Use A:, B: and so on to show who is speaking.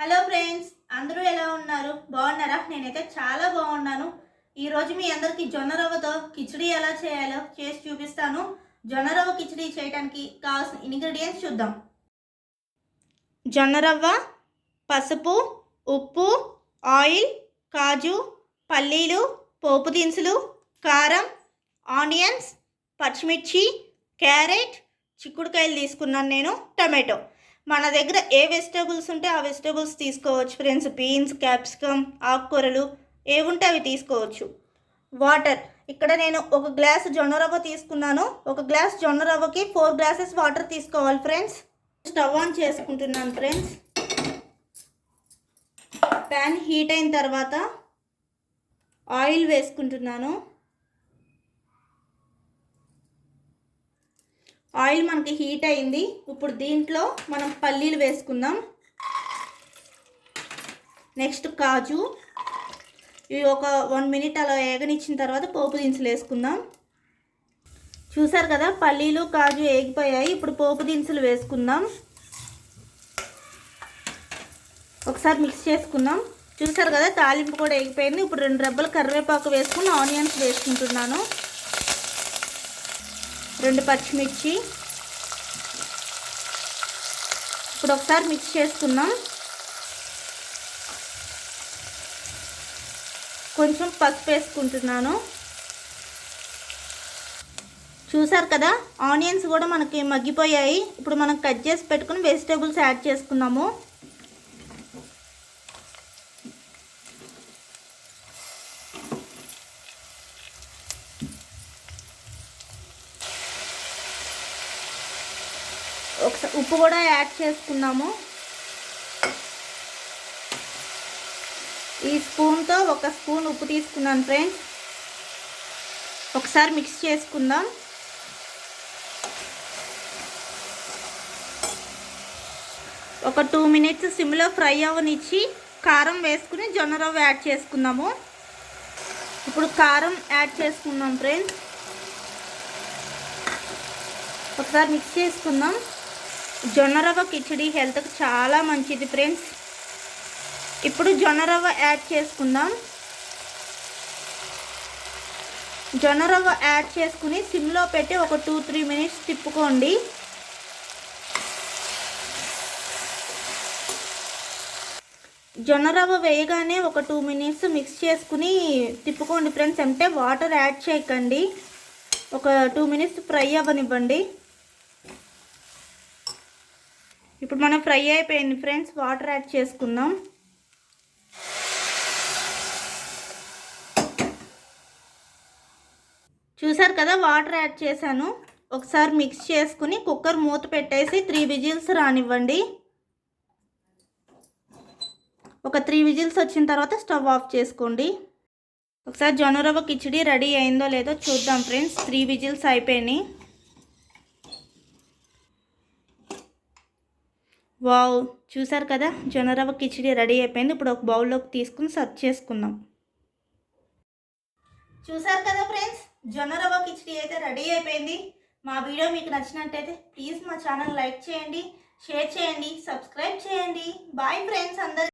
A: Hello friends అందరూ ఎలా ఉన్నారు? బాగున్నారా? నేనైతే చాలా బాగున్నాను. ఈరోజు మీ అందరికీ జొన్న రవ్వతో కిచడీ ఎలా చేయాలో చేసి చూపిస్తాను. జొన్న రవ్వ కిచడీ చేయడానికి కావాల్సిన ఇంగ్రీడియంట్స్ చూద్దాం. జొన్న రవ్వ పసుపు ఉప్పు ఆయిల్ కాజు పల్లీలు పోపు దినుసులు కారం ఆనియన్స్ పచ్చిమిర్చి క్యారెట్ చిక్కుడుకాయలు తీసుకున్నాను నేను టమాటో. మన దగ్గర ఏ వెజిటేబుల్స్ ఉంటే ఆ వెజిటేబుల్స్ తీసుకోవచ్చు ఫ్రెండ్స్. బీన్స్ క్యాప్సికమ్ ఆకుకూరలు ఏవుంటే అవి తీసుకోవచ్చు. వాటర్. ఇక్కడ నేను ఒక గ్లాస్ జొన్న రవ్వ తీసుకున్నాను. ఒక గ్లాస్ జొన్న రవ్వకి ఫోర్ గ్లాసెస్ వాటర్ తీసుకోవాలి ఫ్రెండ్స్. స్టవ్ ఆన్ చేసుకుంటున్నాను ఫ్రెండ్స్. ప్యాన్ హీట్ అయిన తర్వాత ఆయిల్ వేసుకుంటున్నాను. ఆయిల్ మనకి హీట్ అయింది. ఇప్పుడు దీంట్లో మనం పల్లీలు వేసుకుందాం. నెక్స్ట్ కాజు. ఇవి ఒక వన్ మినిట్ అలా ఏగనిచ్చిన తర్వాత పోపు దినుసులు వేసుకుందాం. చూసారు కదా పల్లీలు కాజు ఏగిపోయాయి. ఇప్పుడు పోపు దినుసులు వేసుకుందాం. ఒకసారి మిక్స్ చేసుకుందాం. చూసారు కదా తాలింపు కూడా ఎగిపోయింది ఇప్పుడు రెండు రెబ్బలు కరివేపాకు వేసుకుని ఆనియన్స్ వేసుకుంటున్నాను. రెండు పచ్చిమిర్చి. ఇప్పుడు ఒకసారి మిక్స్ చేసుకుందాం. కొంచెం పసుపు వేసుకుంటున్నాను. చూసారు కదా ఆనియన్స్ కూడా మనకి మగ్గిపోయాయి. ఇప్పుడు మనం కట్ చేసి పెట్టుకుని వెజిటేబుల్స్ యాడ్ చేసుకున్నాము. ఒకసారి ఉప్పు కూడా యాడ్ చేసుకున్నాము. ఈ స్పూన్తో ఒక స్పూన్ ఉప్పు తీసుకున్నాను ఫ్రెండ్స్. ఒకసారి మిక్స్ చేసుకుందాం. ఒక టూ మినిట్స్ సిమ్లో ఫ్రై అవ్వనిచ్చి కారం వేసుకుని జొన్న రవ్వ యాడ్ చేసుకుందాము ఇప్పుడు కారం యాడ్ చేసుకుందాం ఫ్రెండ్స్. ఒకసారి మిక్స్ చేసుకుందాం. జొన్న రవ్వ కిచడీ హెల్త్కి చాలా మంచిది ఫ్రెండ్స్. ఇప్పుడు జొన్న రవ్వ యాడ్ చేసుకుందాం. జొన్న రవ్వ యాడ్ చేసుకుని సిమ్లో పెట్టి ఒక టూ త్రీ మినిట్స్ తిప్పుకోండి. జొన్న రవ్వ వేయగానే ఒక టూ మినిట్స్ మిక్స్ చేసుకుని తిప్పుకోండి ఫ్రెండ్స్. అంటే వాటర్ యాడ్ చేయకండి. ఒక టూ మినిట్స్ ఫ్రై అవ్వనివ్వండి. ఇప్పుడు మనం ఫ్రై అయిపోయింది ఫ్రెండ్స్ వాటర్ యాడ్ చేసుకుందాం. చూసారు కదా వాటర్ యాడ్ చేశాను. ఒకసారి మిక్స్ చేసుకుని కుక్కర్ మూత పెట్టేసి త్రీ విజిల్స్ రానివ్వండి. ఒక త్రీ విజిల్స్ వచ్చిన తర్వాత స్టవ్ ఆఫ్ చేసుకోండి. ఒకసారి జొన్న రవ్వ కిచడీ రెడీ అయిందో లేదో చూద్దాం ఫ్రెండ్స్ త్రీ విజిల్స్ అయిపోయినాయి. వావ్ చూసారు కదా? జొన్న రవ్వ కిచడీ రెడీ అయిపోయింది. ఇప్పుడు ఒక బౌల్లోకి తీసుకుని సర్వ్ చేసుకుందాం. చూసారు కదా ఫ్రెండ్స్? జొన్న రవ్వ కిచడీ అయితే రెడీ అయిపోయింది. మా వీడియో మీకు నచ్చినట్టయితే ప్లీజ్ మా ఛానల్ లైక్ చేయండి షేర్ చేయండి సబ్స్క్రైబ్ చేయండి. బాయ్ ఫ్రెండ్స్ అందరు.